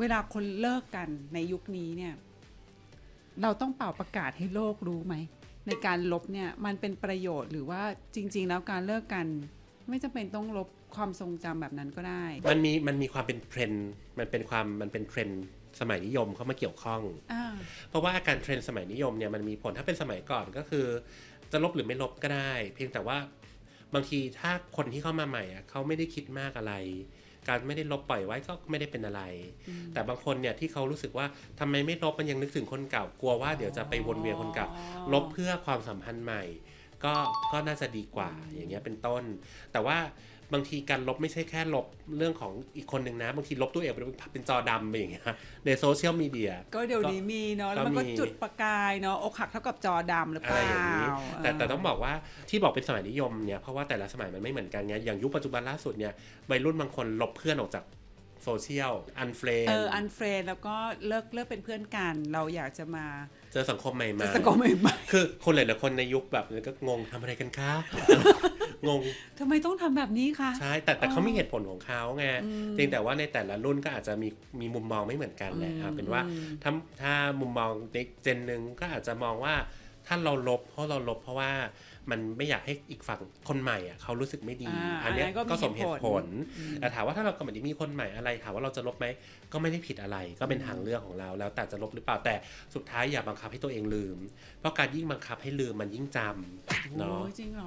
เวลาคนเลิกกันในยุคนี้เนี่ยเราต้องเป่าประกาศให้โลกรู้ไหม ในการลบเนี่ยมันเป็นประโยชน์หรือว่าจริง ๆ แล้วการเลิกกัน ไม่จำเป็นต้องลบความทรงจำแบบนั้นก็ได้ มันมีมันมีความเป็นเทรนด์มันเป็นความมันเป็นเทรนด์สมัยนิยมเข้ามาเกี่ยวข้องอ่าเพราะว่าอาการเทรนด์สมัยนิยมเนี่ยมันมีผลถ้าเป็นสมัยก่อนก็คือ จะลบหรือไม่ลบก็ได้ เพียงแต่ว่าบางทีถ้าคนที่เข้ามาใหม่อะเขาไม่ได้คิดมากอะไร การไม่ได้ลบปล่อยไว้ก็ไม่ได้เป็นอะไร แต่บางคนเนี่ยที่เขารู้สึกว่าทำไมไม่ลบมันยังนึกถึงคนเก่ากลัวว่าเดี๋ยวจะไปวนเวียนคนเก่าลบเพื่อความสัมพันธ์ใหม่ ก็ก็น่าจะดีกว่าอย่างเงี้ยเป็นต้น แต่ว่าบางทีการลบไม่ใช่แค่ลบเรื่องของอีกคนหนึ่งนะ บางทีลบตัวเองเป็นเป็นจอดำไปอย่างเงี้ยในโซเชียลมีเดียก็เดี๋ยวนี้มีเนาะแล้วมันก็ก็มีจุดประกายเนาะอกหักเท่ากับจอดำหรือเปอะไรล่าอย่างนี้แต่แต่เต้องบอกว่าที่บอกเป็นสมัยนิยมเนี่ยเพราะว่าแต่ละสมัยมันไม่เหมือนกันไงอย่างยุคปัจจุบันล่าสุดเนี่ยวัยรุ่นบางคนลบเพื่อนออกจาก โซเชียลอันเฟรนเอออันเฟรนแล้วก็เลิกเลิกเป็นเพื่อนกัน เราอยากจะมาเจอสังคมใหม่จะมาสกอร์ใหม่คือคนหลายๆคนในยุคแบบนี้ก็งงทำอะไรกันคะงงๆทำไมต้องทำแบบนี้คะใช่แต่แต่เขามีเหตุผลของเขาไงเพียงแต่ว่าในแต่ละรุ่นก็อาจจะมีมีมุมมองไม่เหมือนกันแหละอืมเอาเป็นว่าอืมถ้าถ้ามุมมองในเจนหนึ่งก็อาจจะมองว่า ถ้าเราลบเพราะเราลบเพราะว่ามันไม่อยากให้อีกฝั่งคนใหม่อะเขารู้สึกไม่ดีอ่าอันเนี้ยอันนั้นก็มีก็สมเหตุผลเหตุผลแต่ถามว่าถ้าเรากำลังมีคนใหม่อะไรถามว่าเราจะลบไหมก็ไม่ได้ผิดอะไร ก็เป็นทางเลือกของเราแล้วแต่จะลบหรือเปล่าแต่สุดท้ายอย่าบังคับให้ตัวเองลืม เพราะการยิ่งบังคับให้ลืมมันยิ่งจำเนาะโอ้ยจริงเหรอ